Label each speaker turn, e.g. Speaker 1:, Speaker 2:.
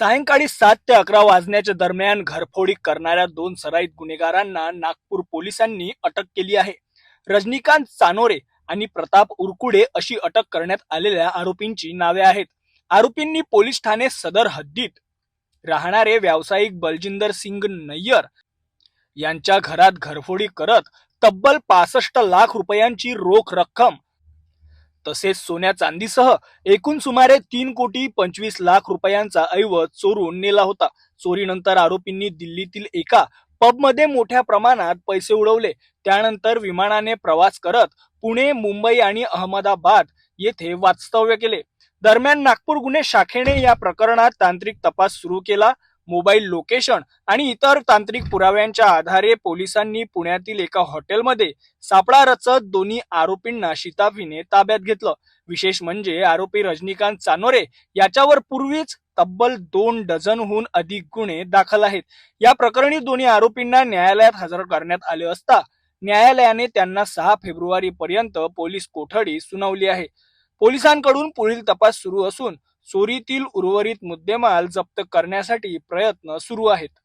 Speaker 1: सायंकाळी सात ते अकरा वाजण्याच्या दरम्यान घरफोडी करणाऱ्या दोन सराईत गुन्हेगारांना नागपूर पोलिसांनी अटक केली आहे. रजनीकांत चानोरे आणि प्रताप उरकुडे अशी अटक करण्यात आलेल्या आरोपींची नावे आहेत. आरोपींनी पोलीस ठाणे सदर हद्दीत राहणारे व्यावसायिक बलजिंदर सिंग नय्यर यांच्या घरात घरफोडी करत तब्बल पासष्ट लाख रुपयांची रोख रक्कम तसेच सोन्या चांदीसह एकूण सुमारे तीन कोटी पंचवीस लाख रुपयांचा ऐवज चोरून नेला होता. चोरीनंतर आरोपींनी दिल्लीतील एका पबमध्ये मोठ्या प्रमाणात पैसे उडवले. त्यानंतर विमानाने प्रवास करत पुणे मुंबई आणि अहमदाबाद येथे वास्तव्य केले. दरम्यान नागपूर गुन्हे शाखेने या प्रकरणात तांत्रिक तपास सुरू केला. मोबाईल लोकेशन आणि इतर तांत्रिक पुराव्यांच्या आधारे पोलिसांनी पुण्यातील एका हॉटेलमध्ये सापळा रचत दोन्ही आरोपींना शिताफीने ताब्यात घेतलं. विशेष म्हणजे आरोपी रजनीकांत चानोरे याच्यावर पूर्वीच तब्बल दोन डझनहून अधिक गुन्हे दाखल आहेत. या प्रकरणी दोन्ही आरोपींना न्यायालयात हजर करण्यात आले असता न्यायालयाने त्यांना सहा फेब्रुवारी पर्यंत पोलीस कोठडी सुनावली आहे. पोलिसांकडून पुढील तपास सुरू असून चोरीतील उर्वरित मुद्देमाल जप्त करण्यासाठी प्रयत्न सुरू आहेत.